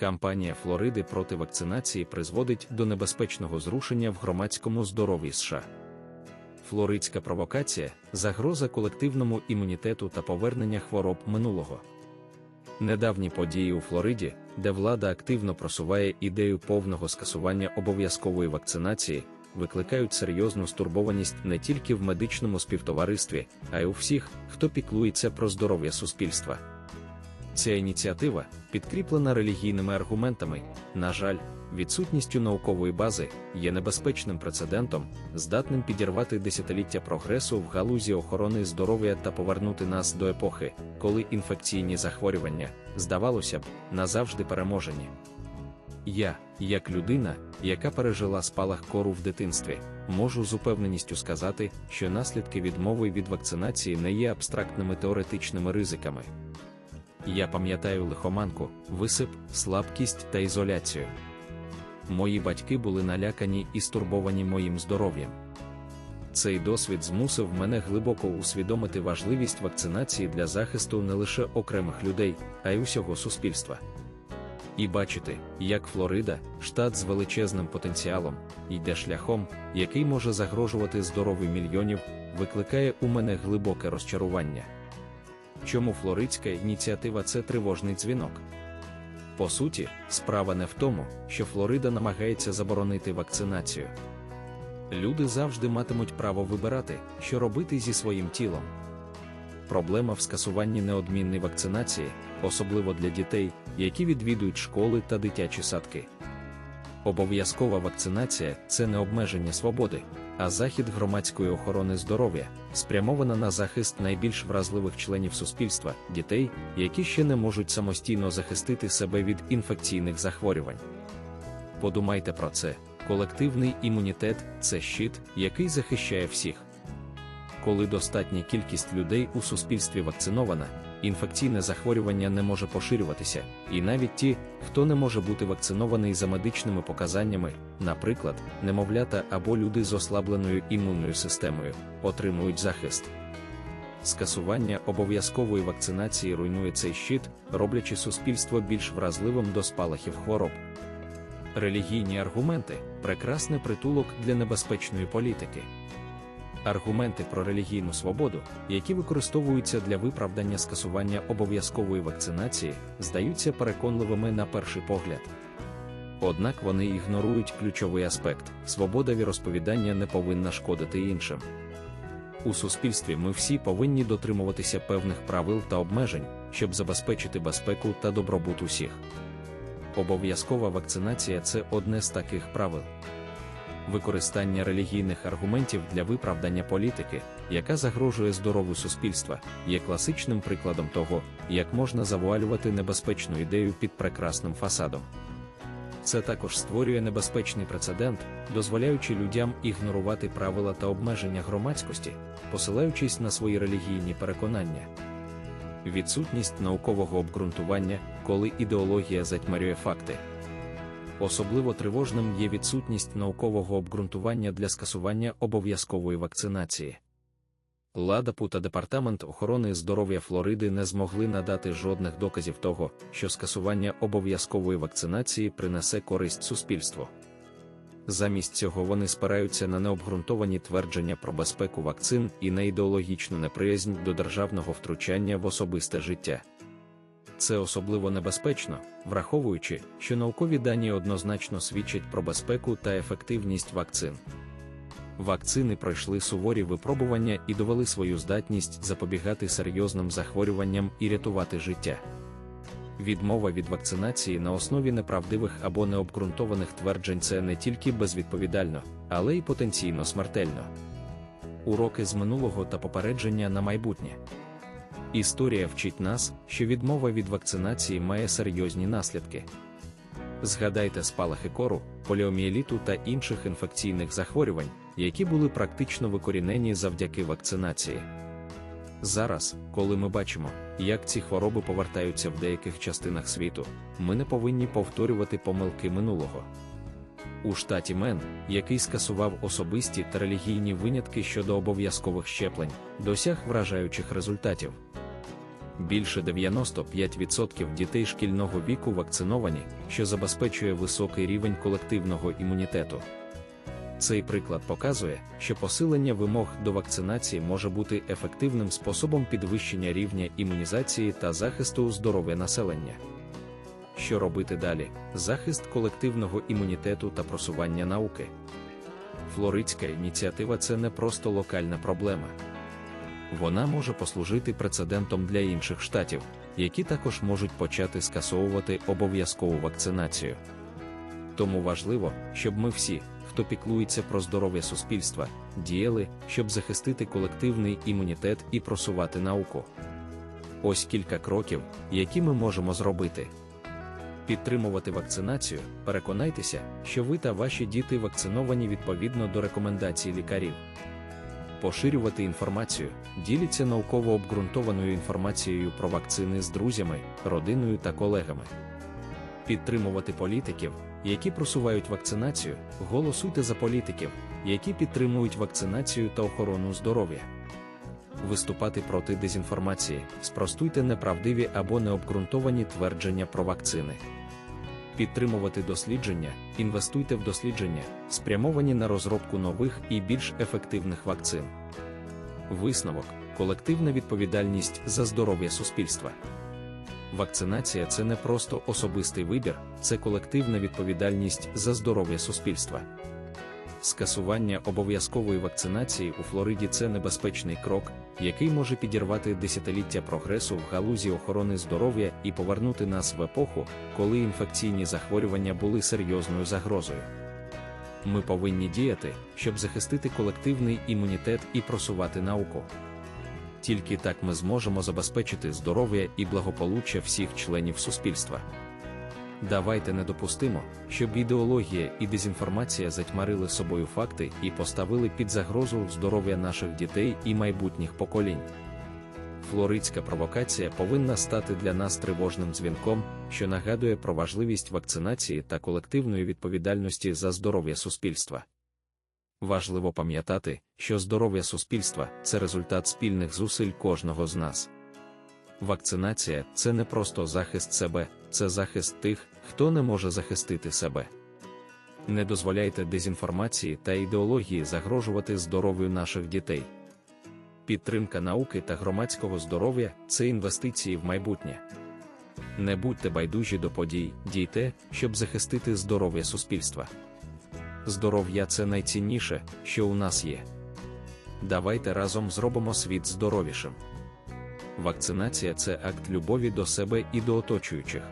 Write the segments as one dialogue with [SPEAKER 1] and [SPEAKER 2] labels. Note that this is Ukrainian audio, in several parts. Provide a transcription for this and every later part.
[SPEAKER 1] Кампанія Флориди проти вакцинації призводить до небезпечного зрушення в громадському здоров'ї США. Флоридська провокація загроза колективному імунітету та повернення хвороб минулого. Недавні події у Флориді, де влада активно просуває ідею повного скасування обов'язкової вакцинації, викликають серйозну стурбованість не тільки в медичному співтоваристві, а й у всіх, хто піклується про здоров'я суспільства. Ця ініціатива, підкріплена релігійними аргументами, на жаль, відсутністю наукової бази, є небезпечним прецедентом, здатним підірвати десятиліття прогресу в галузі охорони здоров'я та повернути нас до епохи, коли інфекційні захворювання, здавалося б, назавжди переможені. Я, як людина, яка пережила спалах кору в дитинстві, можу з упевненістю сказати, що наслідки відмови від вакцинації не є абстрактними теоретичними ризиками. Я пам'ятаю лихоманку, висип, слабкість та ізоляцію. Мої батьки були налякані і стурбовані моїм здоров'ям. Цей досвід змусив мене глибоко усвідомити важливість вакцинації для захисту не лише окремих людей, а й усього суспільства. І бачити, як Флорида, штат з величезним потенціалом, йде шляхом, який може загрожувати здоров'ю мільйонів, викликає у мене глибоке розчарування. Чому флоридська ініціатива це тривожний дзвінок? По суті, справа не в тому, що Флорида намагається заборонити вакцинацію. Люди завжди матимуть право вибирати, що робити зі своїм тілом. Проблема в скасуванні неодмінної вакцинації, особливо для дітей, які відвідують школи та дитячі садки. Обов'язкова вакцинація це не обмеження свободи, а захід громадської охорони здоров'я, спрямована на захист найбільш вразливих членів суспільства, дітей, які ще не можуть самостійно захистити себе від інфекційних захворювань. Подумайте про це: колективний імунітет це щит, який захищає всіх. Коли достатня кількість людей у суспільстві вакцинована, інфекційне захворювання не може поширюватися, і навіть ті, хто не може бути вакцинований за медичними показаннями, наприклад, немовлята або люди з ослабленою імунною системою, отримують захист. Скасування обов'язкової вакцинації руйнує цей щит, роблячи суспільство більш вразливим до спалахів хвороб. Релігійні аргументи прекрасний притулок для небезпечної політики. Аргументи про релігійну свободу, які використовуються для виправдання скасування обов'язкової вакцинації, здаються переконливими на перший погляд. Однак вони ігнорують ключовий аспект: свобода віросповідання не повинна шкодити іншим. У суспільстві ми всі повинні дотримуватися певних правил та обмежень, щоб забезпечити безпеку та добробут усіх. Обов'язкова вакцинація це одне з таких правил використання релігійних аргументів для виправдання політики, яка загрожує здоров'ю суспільства, є класичним прикладом того, як можна завуалювати небезпечну ідею під прекрасним фасадом. Це також створює небезпечний прецедент, дозволяючи людям ігнорувати правила та обмеження громадськості, посилаючись на свої релігійні переконання. Відсутність наукового обґрунтування, коли ідеологія затьмарює факти. Особливо тривожним є відсутність наукового обґрунтування для скасування обов'язкової вакцинації. Ладапу та Департамент охорони здоров'я Флориди не змогли надати жодних доказів того, що скасування обов'язкової вакцинації принесе користь суспільству. Замість цього вони спираються на необґрунтовані твердження про безпеку вакцин і на ідеологічну неприязнь до державного втручання в особисте життя. Це особливо небезпечно, враховуючи, що наукові дані однозначно свідчать про безпеку та ефективність вакцин. Вакцини пройшли суворі випробування і довели свою здатність запобігати серйозним захворюванням і рятувати життя. Відмова від вакцинації на основі неправдивих або необґрунтованих тверджень це не тільки безвідповідально, але й потенційно смертельно. Уроки з минулого та попередження на майбутнє. Історія вчить нас, що відмова від вакцинації має серйозні наслідки. Згадайте спалахи кору, поліоміеліту та інших інфекційних захворювань, які були практично викорінені завдяки вакцинації. Зараз, коли ми бачимо, як ці хвороби повертаються в деяких частинах світу, ми не повинні повторювати помилки минулого. У штаті Мен, який скасував особисті та релігійні винятки щодо обов'язкових щеплень, досяг вражаючих результатів. Більше 95% дітей шкільного віку вакциновані, що забезпечує високий рівень колективного імунітету. Цей приклад показує, що посилення вимог до вакцинації може бути ефективним способом підвищення рівня імунізації та захисту здоров'я населення. Що робити далі? Захист колективного імунітету та просування науки. Флоридська ініціатива це не просто локальна проблема. Вона може послужити прецедентом для інших штатів, які також можуть почати скасовувати обов'язкову вакцинацію. Тому важливо, щоб ми всі, хто піклується про здоров'я суспільства, діяли, щоб захистити колективний імунітет і просувати науку. Ось кілька кроків, які ми можемо зробити. Підтримувати вакцинацію, переконайтеся, що ви та ваші діти вакциновані відповідно до рекомендацій лікарів. Поширювати інформацію, діліться науково обґрунтованою інформацією про вакцини з друзями, родиною та колегами. Підтримувати політиків, які просувають вакцинацію, голосуйте за політиків, які підтримують вакцинацію та охорону здоров'я. Виступати проти дезінформації, спростуйте неправдиві або необґрунтовані твердження про вакцини. Підтримувати дослідження, інвестуйте в дослідження, спрямовані на розробку нових і більш ефективних вакцин. Висновок колективна відповідальність за здоров'я суспільства. Вакцинація це не просто особистий вибір, це колективна відповідальність за здоров'я суспільства. Скасування обов'язкової вакцинації у Флориді це небезпечний крок, який може підірвати десятиліття прогресу в галузі охорони здоров'я і повернути нас в епоху, коли інфекційні захворювання були серйозною загрозою. Ми повинні діяти, щоб захистити колективний імунітет і просувати науку. Тільки так ми зможемо забезпечити здоров'я і благополуччя всіх членів суспільства. Давайте не допустимо, щоб ідеологія і дезінформація затьмарили собою факти і поставили під загрозу здоров'я наших дітей і майбутніх поколінь. Флоридська провокація повинна стати для нас тривожним дзвінком, що нагадує про важливість вакцинації та колективної відповідальності за здоров'я суспільства. Важливо пам'ятати, що здоров'я суспільства це результат спільних зусиль кожного з нас. Вакцинація це не просто захист себе, це захист тих, хто не може захистити себе. Не дозволяйте дезінформації та ідеології загрожувати здоров'ю наших дітей. Підтримка науки та громадського здоров'я це інвестиції в майбутнє. Не будьте байдужі до подій, дійте, щоб захистити здоров'я суспільства. Здоров'я це найцінніше, що у нас є. Давайте разом зробимо світ здоровішим. Вакцинація це акт любові до себе і до оточуючих.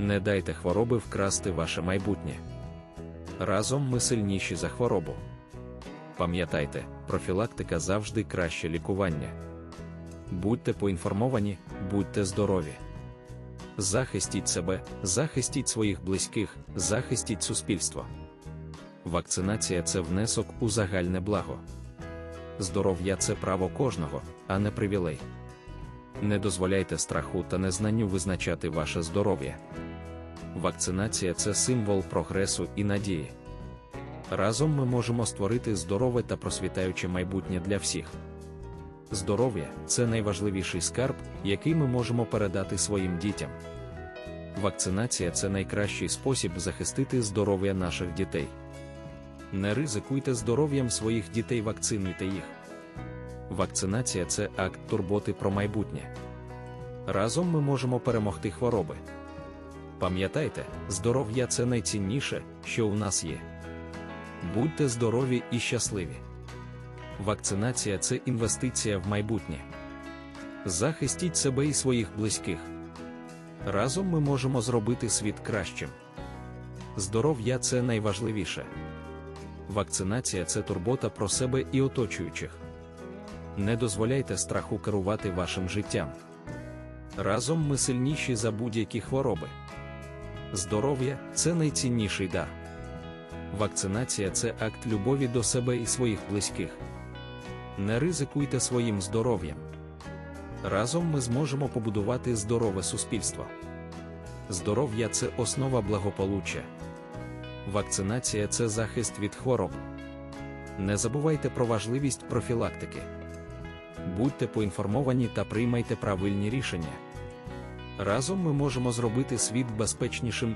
[SPEAKER 1] Не дайте хвороби вкрасти ваше майбутнє. Разом ми сильніші за хворобу. Пам'ятайте, профілактика завжди краще лікування. Будьте поінформовані, будьте здорові. Захистіть себе, захистіть своїх близьких, захистіть суспільство. Вакцинація це внесок у загальне благо. Здоров'я це право кожного, а не привілей. Не дозволяйте страху та незнанню визначати ваше здоров'я. Вакцинація це символ прогресу і надії. Разом ми можемо створити здорове та просвітаюче майбутнє для всіх. Здоров'я це найважливіший скарб, який ми можемо передати своїм дітям. Вакцинація це найкращий спосіб захистити здоров'я наших дітей. Не ризикуйте здоров'ям своїх дітей, вакцинуйте їх. Вакцинація це акт турботи про майбутнє. Разом ми можемо перемогти хвороби. Пам'ятайте, здоров'я це найцінніше, що у нас є. Будьте здорові і щасливі. Вакцинація це інвестиція в майбутнє. Захистіть себе і своїх близьких. Разом ми можемо зробити світ кращим. Здоров'я це найважливіше. Вакцинація це турбота про себе і оточуючих. Не дозволяйте страху керувати вашим життям. Разом ми сильніші за будь-які хвороби. Здоров'я це найцінніший дар. Вакцинація це акт любові до себе і своїх близьких. Не ризикуйте своїм здоров'ям. Разом ми зможемо побудувати здорове суспільство. Здоров'я це основа благополуччя. Вакцинація це захист від хвороб. Не забувайте про важливість профілактики. Будьте поінформовані та приймайте правильні рішення. Разом ми можемо зробити світ безпечнішим і